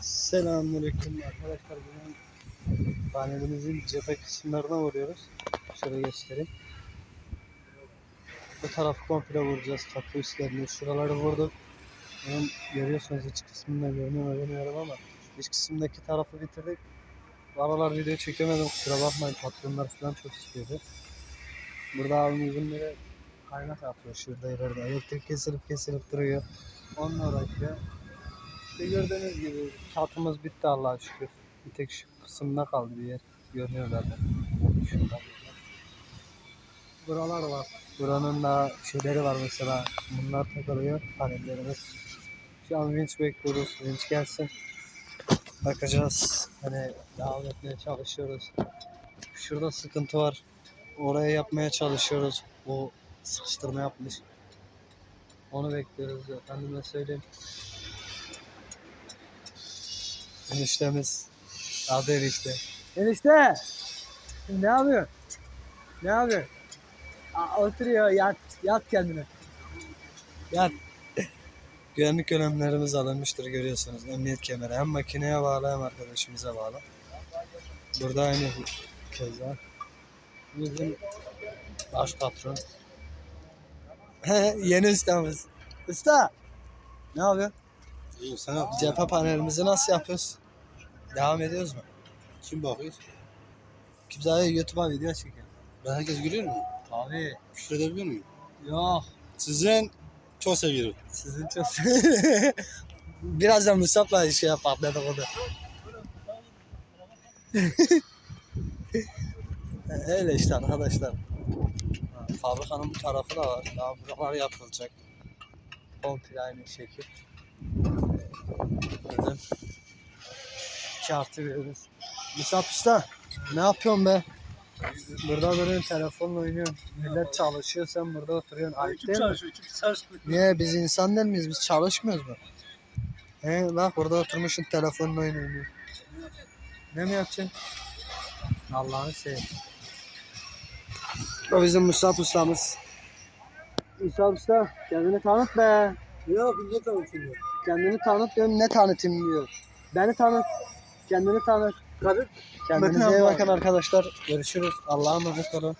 Selamünaleyküm arkadaşlar. Bugün panelimizin cephe kısımlarına vuruyoruz. Şöyle göstereyim. Bu tarafı komple vuracağız. Kapı üstlerini. Şuraları vurduk. Bunun görüyorsunuz iç kısmında görünüyor bilmiyorum ama iç kısımdaki tarafı bitirdik. Aralar video çekemedim kusura bakmayın patronlar falan çok istiyordu. Burada abimizin biri kaynak yapıyor şurada ileride. Elektrik kesilip kesilip duruyor. Onunla uğraşıyor. İşte gördüğünüz gibi çatımız bitti Allah'a şükür. Bir tek şu kısımda kaldı bir yer. Görünüyor zaten. Şurada. Buralar var. Buranın da şeyleri var mesela. Bunlar takılıyor panellerimiz. Şu an vinç bekliyoruz. Vinç gelsin. Bakacağız. Hani devam etmeye çalışıyoruz. Şurada sıkıntı var. Oraya yapmaya çalışıyoruz. O sıkıştırma yapmış. Onu bekliyoruz. Efendime söyleyeyim. Eniştemiz. Adı enişte. Enişte! Ne yapıyor? Ne yapıyor? Aa, oturuyor yat. Yat kendine. Yat. Güvenlik önlemlerimiz alınmıştır görüyorsunuz. Emniyet kemeri hem makineye bağlı hem arkadaşımıza bağlı. Burada aynı keza. Bizim baş patron. Yeni ustamız. Usta! Ne yapıyor? İyiyim sen yap. Cephe panelimizi nasıl yapıyoruz? Devam ediyoruz mu? Kim bakıyor? Kimse YouTube'a video çekiyor. Ben herkes görüyor mu? Abi Küfür edebiliyor muyum? yok. Sizin çok sevgilim. Sizin çok Birazdan Musab'la şey yapalım dedik onu. Öyle işte arkadaşlar. Ha, Fabrikanın bu tarafı da var. Daha buralar yapılacak. Komple aynı şekil. Dedim. İki artı veriyoruz. Musab usta ne yapıyorsun be? Burada duruyorsun telefonla oynuyorsun. Millet çalışıyor sen burada oturuyorsun. Ayıp değil mi? çalışıyor? Kim çalışmıyor? Niye biz insan değil miyiz? Biz çalışmıyoruz mu? He bak burada oturmuşsun telefonla oyun oynuyor. Ne mi yapacaksın? Allah'ını seveyim. O bizim Mustafa ustamız. Mustafa usta kendini tanıt be. Yok ne tanıtıyor? Kendini tanıt diyorum ne tanıtayım diyor. Beni tanıt. Kendini tanıt. Kadın. Kendinize iyi bakın arkadaşlar. Görüşürüz. Allah'a emanet olun.